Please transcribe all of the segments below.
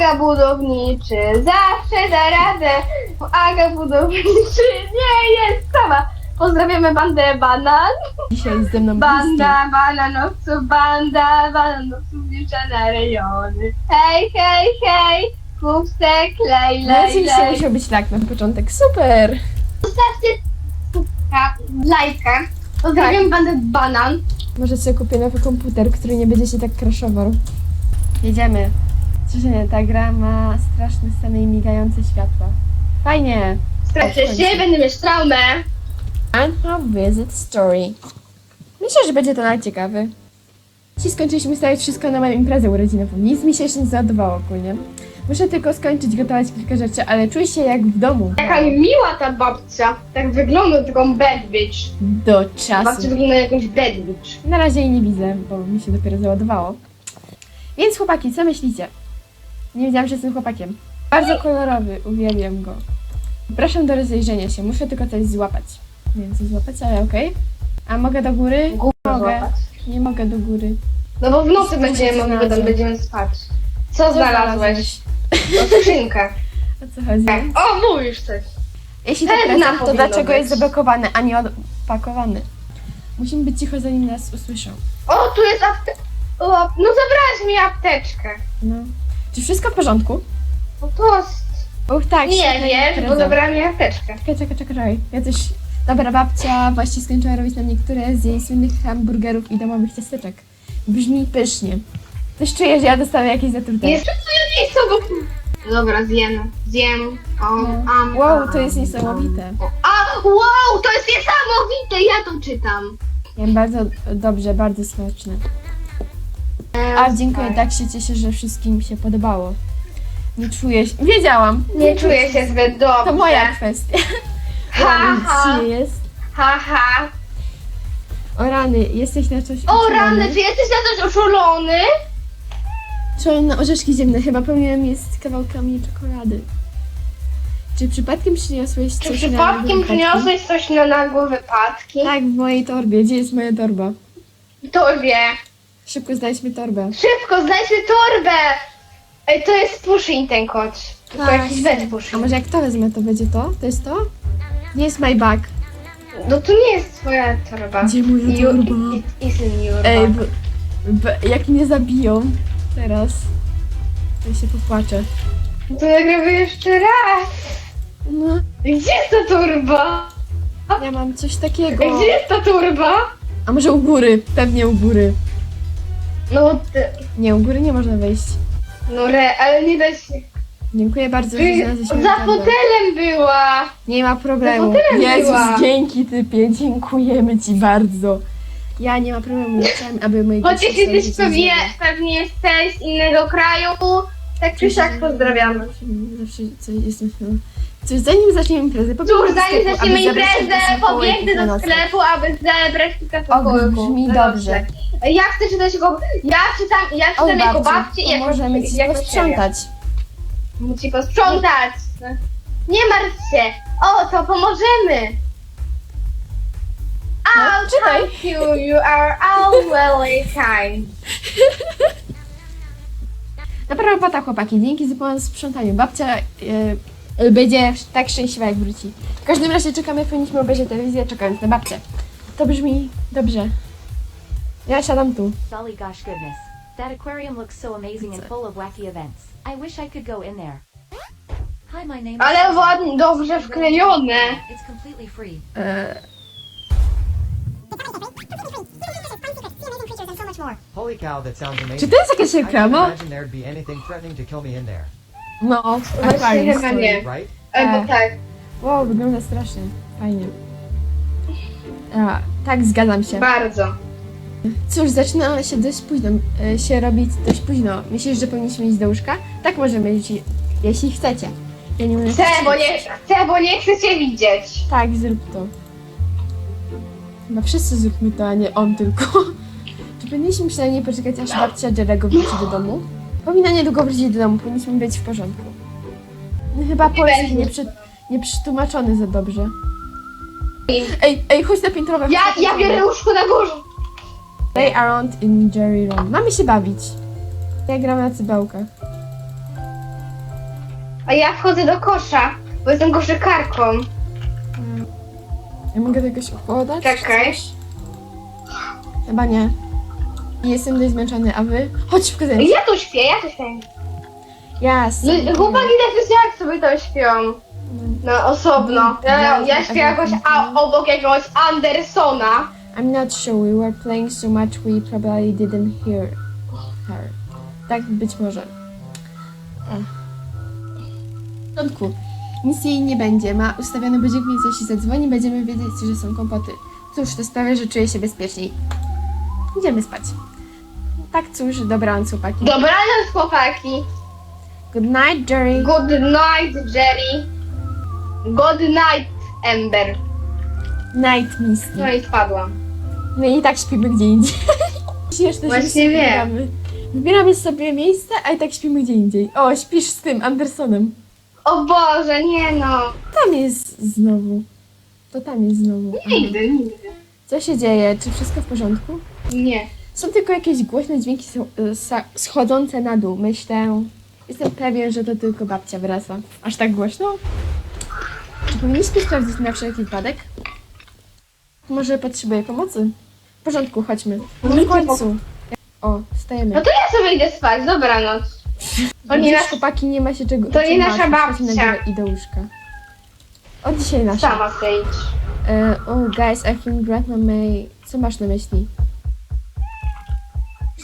Aga budowniczy zawsze da radę. Aga budowniczy nie jest sama. Pozdrawiamy bandę banan. Dzisiaj ze mną Banda bananowców, banda bananowców wjeżdża na rejony. Hej, hej, hej, kupce, klej, No lej, oczywiście lej. musiał być tak na początek. Super! Zostawcie subka, lajka. Pozdrawiam bandę banan. Może sobie kupię nowy komputer, który nie będzie się tak crashował. Jedziemy. Słyszenie, ta gra ma straszne sceny i migające światła. Fajnie! Strasznie się, będę mieć traumę. Anham Visit Story. Myślę, że będzie to nawet ciekawy. Dziś skończyliśmy stawiać wszystko na moją imprezę urodzinową. Nic mi się jeszcze nie załadowało ogólnie. Muszę tylko skończyć gotować kilka rzeczy, ale czuję się jak w domu. Jaka miła ta babcia. Tak wygląda taką bad bitch. Do Babcia czasu. wygląda jak jakąś bad bitch. Na razie jej nie widzę, bo mi się dopiero załadowało. Więc chłopaki, co myślicie? Nie wiedziałam, że jestem chłopakiem. Bardzo kolorowy, uwielbiam go. Proszę do rozejrzenia się, muszę tylko coś złapać. Nie wiem co złapać, ale okej. A mogę do góry? Mogę. złapać. Nie mogę do góry. No bo w nocy będziemy mogli, bo tam będziemy spać. Co znalazłeś? O, skrzynkę. O co chodzi? Tak. O, mówisz coś. Jeśli to Pewna prezent, to powinno dlaczego być. jest zablokowany, a nie odpakowany? Musimy być cicho, zanim nas usłyszą. O, tu jest apteczka. No zabrałaś mi apteczkę. No. Czy wszystko w porządku? No to jest... Uch, tak. Nie świetny wiesz, bo prezent. zabrała mi apteczkę. Czekaj, czekaj, czekaj. Ja coś... Dobra babcia właśnie skończyła robić nam niektóre z jej słynnych hamburgerów i domowych ciasteczek. Brzmi pysznie. Też czuję, że ja dostanę jakieś zatrute. Jest to ja nie chcę, bo... Dobra, zjem. Zjem. O, No. am, Wow, am, to jest am. niesamowite. A, wow, to jest niesamowite, ja to czytam. Jem bardzo dobrze, bardzo smaczne. A dziękuję, tak się cieszę, że wszystkim się podobało. Nie czuję się... Wiedziałam! Nie czuję się zbyt dobrze. To moja kwestia. Ha, ha. ci jest. Ha, ha. O rany, jesteś na coś O uczulony? rany, czy jesteś na coś uczulony? Na orzeszki ziemne, chyba pomyliłem je z kawałkami czekolady. Czy przypadkiem przyniosłeś Czy coś przypadkiem na wypadki? przyniosłeś coś na nagłe wypadki? Tak, w mojej torbie. Gdzie jest moja torba? W torbie. Szybko znajdźmy torbę. Szybko, znajdźmy torbę! Ej, to jest Pushing ten kot. To Tak. jakiś wet A Pushing. może jak to wezmę, to będzie to? To jest to? Nie jest my bag. No to nie jest twoja torba. Gdzie moja You- torba? It isn't your Ej, bag. b, b, jak mnie zabiją teraz, to się popłaczę. To nagrywaj jeszcze raz. No, Gdzie jest ta torba? ja mam coś Ej, takiego. Gdzie jest ta torba? A może u góry? Pewnie u góry. No, ty, Nie, u góry nie można wejść. no re, ale nie da się. Dziękuję bardzo, że Ty, znalazłeś za fotelem była. Nie ma problemu. Za fotelem Jezus, była. dzięki typie, dziękujemy ci bardzo. Ja nie ma problemu, chciałem, aby moi Chociaż jesteś pewnie, pewnie jesteś z innego kraju. Tak czy siak pozdrawiamy. Zawsze coś jestem Cóż, zanim zaczniemy imprezę, pobiegnę Cóż, zanim zaczniemy imprezę, pobiegnę do sklepu, aby zebrać kilka smakołyków. brzmi na dobrze. Ja chcę czytać jego... Ja czytam, ja czytam jako babciu, babci i jako, pomożemy ci jako posprzątać. Musi posprzątać. Nie martw się. O, to pomożemy. No, I'll help you. You are all very kind. Dobra robota, chłopaki. Dzięki za pomoc w sprzątaniu. Babcia e, będzie tak szczęśliwa, jak wróci. W każdym razie czekamy, powinniśmy obejrzeć telewizję, czekając na babcię. To brzmi dobrze. Ja siadam tu. Golly gosh goodness. That aquarium looks so amazing and full of wacky events. I wish I could go in there. Hi, my name is Ale ładnie, dobrze wklejone. It's completely free. E, Holy cow, that sounds amazing. czy to jest jakaś reklama? imagine there'd be anything threatening to kill me in there. No, Właśnie Aquarium chyba Story. nie. Right? Albo tak. Wow, wygląda strasznie. Fajnie. A, tak, zgadzam się. Bardzo. Cóż, zaczyna się dość późno, e, się robić dość późno. Myślisz, że powinniśmy iść do łóżka? Tak możemy, jeśli, jeśli chcecie. Ja nie mówię, Chcę, bo nie, chcę, bo nie chcę cię widzieć. Tak, zrób to. Chyba wszyscy zróbmy to, a nie on tylko. Powinniśmy przynajmniej poczekać, aż babcia Jerego wróci do domu? Powinna niedługo wrócić do domu, powinniśmy być w porządku. No, chyba polski nie, przy, nie przetłumaczony za dobrze. Ej, ej, chodź na piętrowe. Ja, ja biorę łóżko na górze. Play around in Jerry Room. Mamy się bawić. Ja gram na cybełkach. A ja wchodzę do kosza, bo jestem koszykarką. Ja mogę to jakoś układać? Czekaj. Chyba nie. Jestem dość zmęczony, a wy? Chodź w kadencji. Ja tu śpię, ja tu śpię. Jasne. No, chłopaki też jak sobie to śpią. No osobno. Ja, ja śpię jakoś a, obok jakiegoś Andersona. I'm not sure. We were playing so much we probably didn't hear her. Tak być może. W porządku. Nic jej nie będzie. Ma ustawiony budzik, więc jeśli zadzwoni, będziemy wiedzieć, że są kłopoty. Cóż, to sprawia, że czuję się bezpieczniej. Idziemy spać. Tak, cóż, dobranoc, chłopaki. Dobranoc chłopaki. Good night, Jerry. Good night Jerry. Good night Ember. Night, Misty. No i spadłam. No i tak śpimy gdzie indziej. Śmieszne, Właśnie wiem. wybieramy. Wybieramy sobie miejsce, a i tak śpimy gdzie indziej. O, śpisz z tym Andersonem. O Boże, nie no. Tam jest znowu. To tam jest znowu. Aha. Nigdy, nigdy. Co się dzieje? Czy wszystko w porządku? Nie. Są tylko jakieś głośne dźwięki są, y, sa- schodzące na dół. Myślę. Jestem pewien, że to tylko babcia wraca. Aż tak głośno? Czy powinniśmy sprawdzić na wszelki wypadek? Może potrzebuje pomocy? W porządku, chodźmy. No w końcu. O, wstajemy. No to ja sobie idę spać, dobranoc. To nie Widzisz, nasza, chłopaki, nie ma się czego to nie czym nasza martwić. Na babcia. górę I do łóżka. Od dzisiaj nasza. sama zejdź. E, oh, guys, I think grandma may... Co masz na myśli?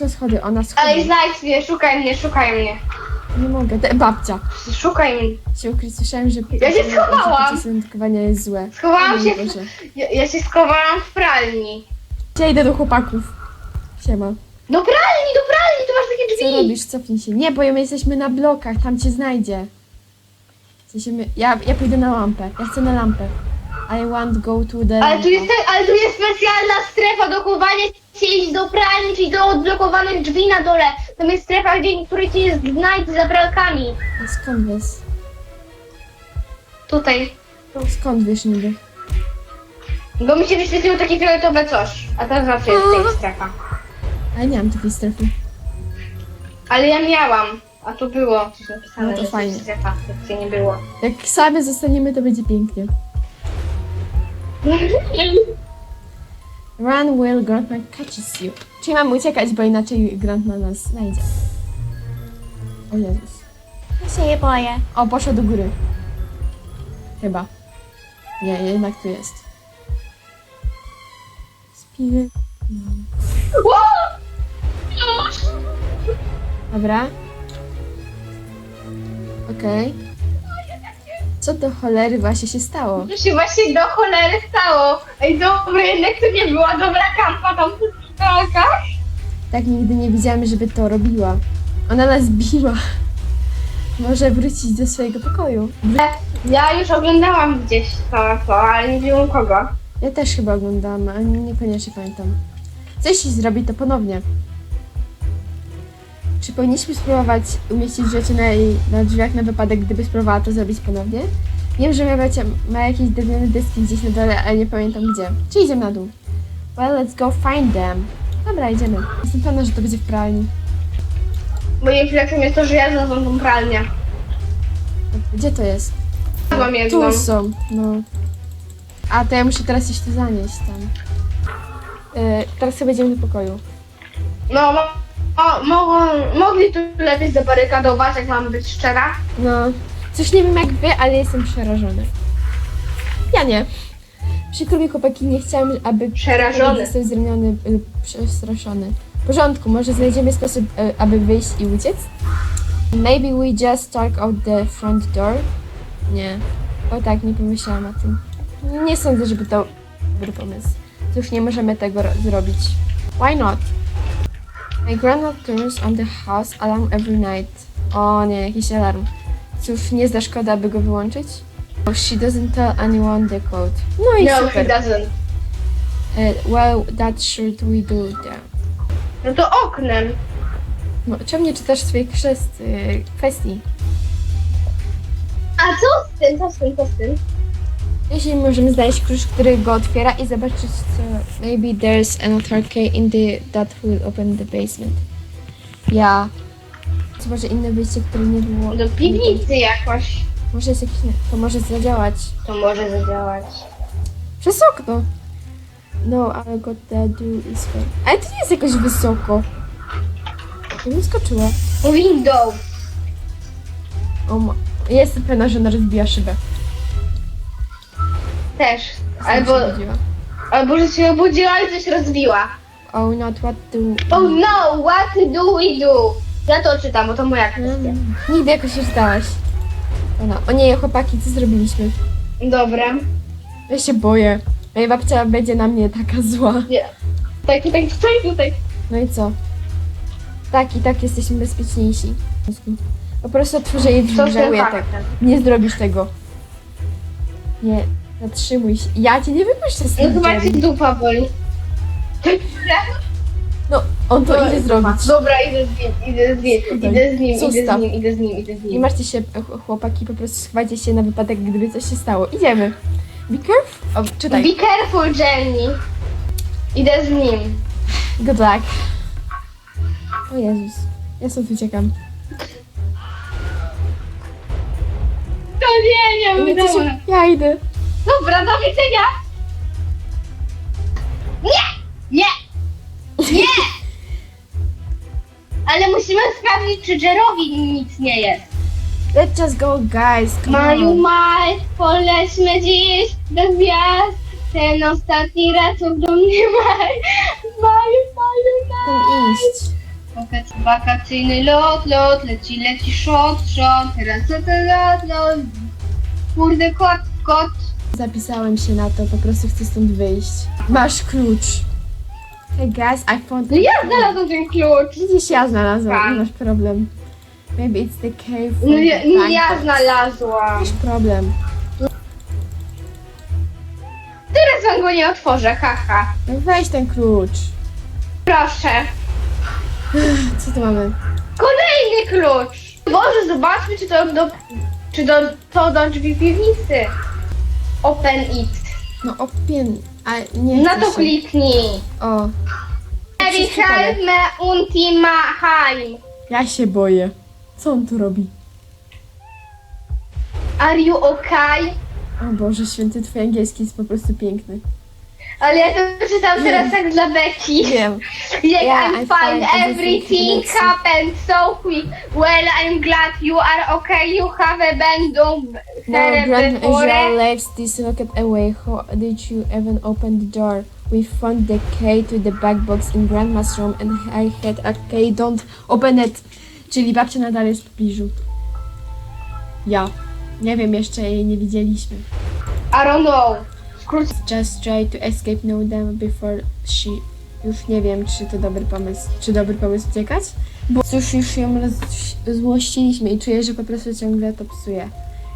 Na schody, ona Ej, schody. znajdź mnie, szukaj mnie, szukaj mnie. Nie mogę. Te, babcia. Szukaj mnie. Się ukryć, słyszałem, że... Ja się schowałam. randkowania jest złe. Schowałam się w, ja, ja się schowałam w pralni. Ja idę do chłopaków. Siema. Do pralni, do pralni, tu masz takie Co drzwi. robisz? Cofnij się. Nie, bo my jesteśmy na blokach, tam cię znajdzie. W sensie my... ja, ja pójdę na lampę. Ja chcę na lampę. I want go to the... Ale tu, jest, te- ale tu jest specjalna strefa do chowania się iść do pralni, czyli do odblokowanych drzwi na dole. Tam jest strefa, gdzie który ci jest znajdź za pralkami. Skąd wiesz? Tutaj. Skąd wiesz niby? Bo mi się wyświetliło takie fioletowe coś. A teraz zawsze jest tutaj strefa. Ale nie mam takiej strefy. Ale ja miałam. A tu było coś napisane, No to że fajnie. jest strefa, gdzie nie było. Jak same zostaniemy, to będzie pięknie. Run, Will, Grandma catches you. Czyli mam uciekać, bo inaczej Grandma nas znajdzie. O Jezus. Ja się je boję. O, poszła do góry. Chyba. Nie, jednak tu jest. Spimy. Dobra. Okej. Co do cholery właśnie się stało? To się właśnie do cholery stało. Ej, dobra, jednak to nie była dobra kampa tam w pralkach. Tak nigdy nie widziałam, żeby to robiła. Ona nas biła. Może wrócić do swojego pokoju. Ja już oglądałam gdzieś to, to ale nie wiem u kogo. Ja też chyba oglądałam, ale niekoniecznie pamiętam. Jeśli zrobi to ponownie? Czy powinniśmy spróbować umieścić rzeczy na, jej, na drzwiach na wypadek, gdyby spróbowała to zrobić ponownie? Wiem, że ma, wiecie, ma jakieś drewniane deski gdzieś na dole, ale nie pamiętam gdzie. Czy idziemy na dół? Well, let's go find them. Dobra, idziemy. Jestem pewna, że to będzie w pralni. Moim flexem jest to, że ja znalazłam tą pralnię. Gdzie to jest? Jedną. Tu są, no. A, to ja muszę teraz to zanieść tam. Yy, teraz sobie idziemy do pokoju. No, mo- o, mogą, mogli tu lepiej zabarykadować, jak mam być szczera. No, coś nie wiem jak wy, ale jestem przerażony. Ja nie. Przykro mi chłopaki, nie chciałam, aby Przerażony. jestem zraniony lub przestraszony. W porządku, może znajdziemy sposób, e, aby wyjść i uciec? Maybe we just talk out the front door? Nie. O tak, nie pomyślałam o tym. Nie sądzę, żeby to dobry pomysł. Cóż, nie możemy tego ro- zrobić. Why not? My grandma turns on the house alarm every night. O nie, jakiś alarm. Cóż, nie zda szkoda, aby go wyłączyć? Oh, she doesn't tell anyone the code. No i No, he super. doesn't. Uh, well, that should we do there. No to oknem. No, czemu nie czytasz swojej krzest, y, kwestii? A co z tym, co z tym, co z tym? Jeśli możemy znaleźć klucz, który go otwiera i zobaczyć co... Maybe there's another key in the... that will open the basement. Ja... Czy może inne wyjście, które nie było? Do piwnicy jakoś. Może jest jakiś... To może zadziałać. To może zadziałać. Przez okno. No, ale got that do is fair. Ale to nie jest jakoś wysoko. Ja bym skoczyła. Window. O ma... Jestem pewna, że ona rozbija szybę. Też. Albo, się albo że się obudziła i coś rozbiła. Oh, not what to... Oh no, what do we do? Ja to czytam, bo to moja kwestia. Mm, Nigdy jakoś nie czytałaś. Ona. O nie, chłopaki, co zrobiliśmy? Dobra. Ja się boję. Moja babcia będzie na mnie taka zła. Nie. Tak, tutaj, tutaj, tutaj. No i co? Tak i tak jesteśmy bezpieczniejsi. Po prostu otworzę jej drzwi, żałuję tak. Nie zrobisz tego. Nie, zatrzymuj się. Ja cię nie wypuszczę z No tym chyba Jerry. ci dupa boli. No, on to No, idzie zrobić. Dobra, idę z nim, idę z nim, idę z nim, idę Zostaw. z nim, idę z nim, idę z Nie nim. martwcie się, ch- chłopaki, po prostu schowajcie się na wypadek, gdyby coś się stało. Idziemy. Be careful. O, czytaj. Be careful, Jenny. Idę z nim. Good luck. O Jezus. Ja stąd uciekam. To nie, nie. Ja idę. Dobra, do widzenia. Nie, nie, nie. Ale musimy sprawdzić, czy Jerowi nic nie jest. Let's just go, guys. Come Maju, on. maj, polećmy dziś do gwiazd. Ten ostatni raz do mnie maj. Maju, maju, Tam maj. iść. Wakac- Wakacyjny lot, lot, leci, leci, szot, szot. Teraz to lot, lot. Kurde, kot, kot. Zapisałem się na to, po prostu chcę stąd wyjść. Masz klucz. Hey guys, I found... No ja znalazłam ten klucz. Widzisz, ja znalazłam, Tak. nie masz problem. Maybe it's the cave No ja, the nie ja znalazłam. Masz problem. Teraz wam go nie otworzę, haha. No weź ten klucz. Proszę. Co tu mamy? Kolejny klucz. Boże, zobaczmy, czy to do, czy do, to do drzwi piwnicy. Open it. No opien... A nie Na chcę to się. kliknij. O, Richard me ultima heim. ja się boję. Co on tu robi? Are you okay? O Boże święty, twój angielski jest po prostu piękny. Ale ja to czytam teraz tak dla Beki. Wiem. Jak Yeah, I'm I fine, find everything everything happened so quick. Well, I'm glad you are okay. You have a band No, Grandma Israel leaves this locket away. How did you even open the door? We found the key to the back box in Grandma's room and I had a key. Don't open it. Czyli babcia nadal jest w pobliżu. Ja. Nie wiem, jeszcze jej nie widzieliśmy. I don't know. Skrót. Just try to escape no them before she... Już nie wiem, czy to dobry pomysł. Czy dobry pomysł uciekać? Bo cóż, już ją rozzłościliśmy i czuję, że po prostu ciągle to psuje.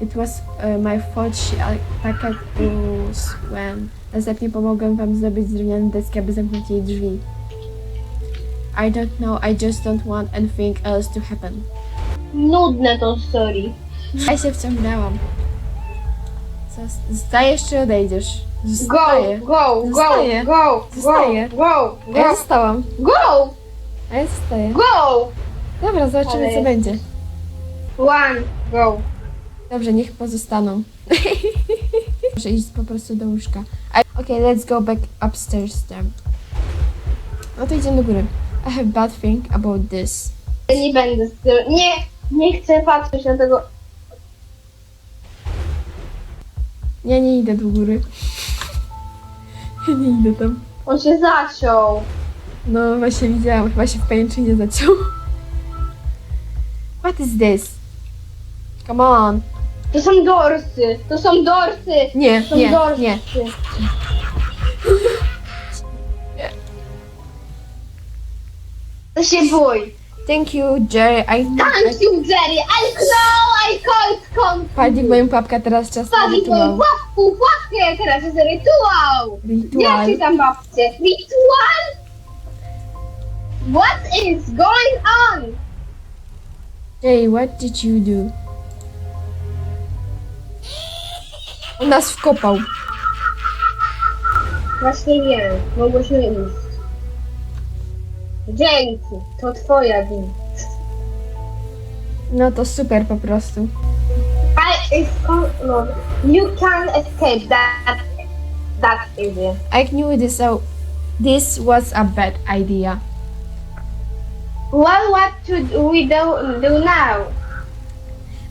It was uh, my fault she attacked us when... Następnie pomogłem wam zdobyć drewniane deski, aby zamknąć jej drzwi. I don't know, I just don't want anything else to happen. Nudne to story. Ja się wciągnęłam. Zostajesz czy odejdziesz? Go, Zostaję. go, go, Zostaję. go, go, go, A ja go, zostałam. go, A ja zostaję. go. Dobra, zobaczymy Ale- co będzie. One, go. Dobrze, niech pozostaną. Muszę iść po prostu do łóżka. I- Okay, let's go back upstairs then. No to idziemy do góry. I have bad thing about this. Ja nie będę z tym. Nie, nie chcę patrzeć na tego. Ja nie idę do góry. Ja nie idę tam. On się zaciął. No właśnie widziałam, chyba się w pajęczynie zaciął. What is this? Come on. To są dorsy, to są dorsy. Nie, To są nie, dorsy. nie. To się bój. Thank you, Jerry. I Thank you, Jerry. I know, I can't come. Padli moją papkę, teraz czas na Padli moją rytuał. łapku, łapkę, teraz jest rytuał. Rytuał. Tam babcie? Rytuał? What is going on? Jerry, what did you do? On nas wkopał. Właśnie nie, mogłyśmy iść. Dzięki, to twoja wina. No to super po prostu. I is no, you can escape that. That's easy. I knew this, so this was a bad idea. Well, what should we do, do now?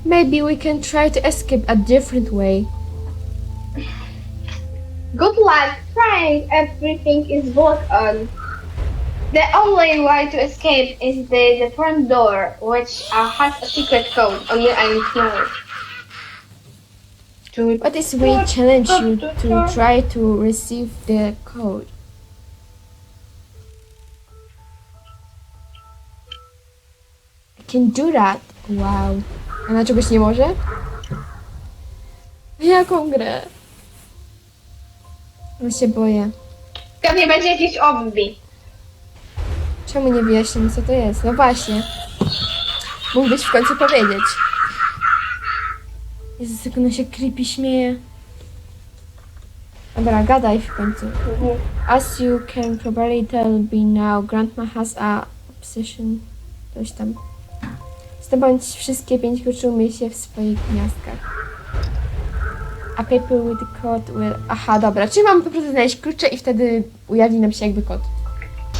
Maybe we can try to escape a different way. Good luck trying. Everything is blocked on. The only way to escape is the, the front door, which uh, has a secret code. Only I know. What is we challenge you to try to receive the code? I can do that. Wow. A na czegoś nie może? Jaką grę? No się boję. Pewnie będzie jakiś obbi. Czemu nie wyjaśniam co to jest? No właśnie. Mógłbyś w końcu powiedzieć. Jezus, jak ona się creepy śmieje. Dobra, gadaj w końcu. As you can probably tell by now, Grandma has a obsession. Coś tam. Zdobądź wszystkie pięć kluczy się w swoich gniazdkach. A paper with the code will... Aha, dobra. Czyli mam po prostu znaleźć klucze i wtedy ujawni nam się jakby kod.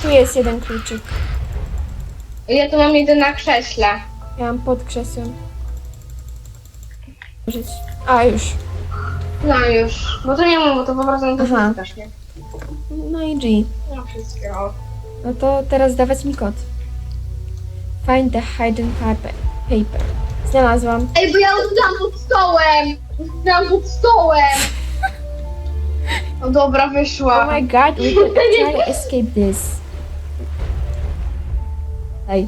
Tu jest jeden kluczyk. Ja tu mam jeden na krześle. Ja mam pod krzesłem. Użyć. A, już. No już. Bo to nie mam, bo to po prostu to Aha. też nie. No i G. No wszystkiego. No to teraz dawać mi kod. Find the hidden paper. paper. Znalazłam. Ej, bo ja utknęłam pod stołem! Utknęłam pod stołem! No dobra, wyszła. Oh my god, we can try escape this. Ej.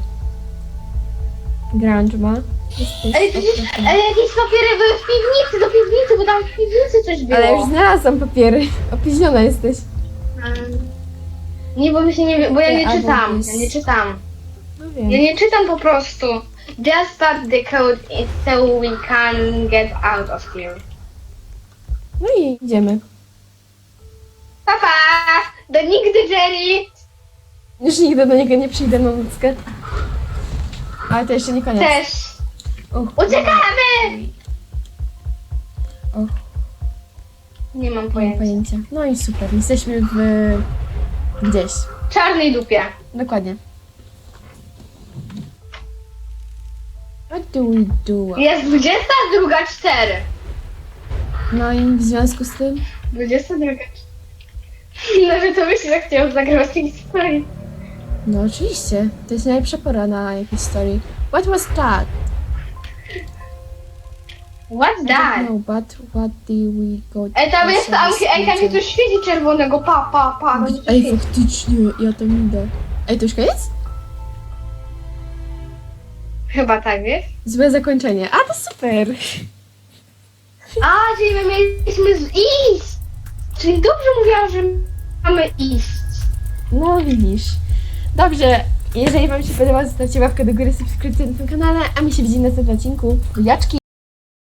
Grandma. Jesteś Ej, przecież, ej, jakieś papiery były w piwnicy, do piwnicy, bo tam w piwnicy coś było. Ale już znalazłam papiery. Opóźniona jesteś. Mm. Nie, bo nie, bo ja nie Albo czytam, ja nie czytam. No Ja wiem. nie czytam po prostu. Just start the code so we can get out of here. No i idziemy. Papa! Do nigdy, Jerry! Już nigdy do niego nie przyjdę na nockę. Ale to jeszcze nie koniec. Też. Och, Uciekamy! Och, Nie mam nie mam pojęcia. pojęcia. No i super. Jesteśmy w... gdzieś. Czarnej dupie. Dokładnie. What do we do? Jest 22.04. No i w związku z tym... 22. No, że to byś zechciał zagrywać tej historii. No oczywiście. To jest najlepsza pora na story. What was that? What's that? know, but what did we go Ej, tam jest, tam, ej, tam jest coś świeci czerwonego, pa, pa, pa. coś Ej, świeci. faktycznie, ja tam idę. Ej, to już koniec? Chyba tak, wiesz? Złe zakończenie. A, to super! A, czyli my mieliśmy z iść. Czyli dobrze mówiłam, że mamy iść. No widzisz. Dobrze, jeżeli wam się podoba, zostawcie łapkę do góry, subskrypcję na tym kanale, a my się widzimy na następnym odcinku. Buziaczki!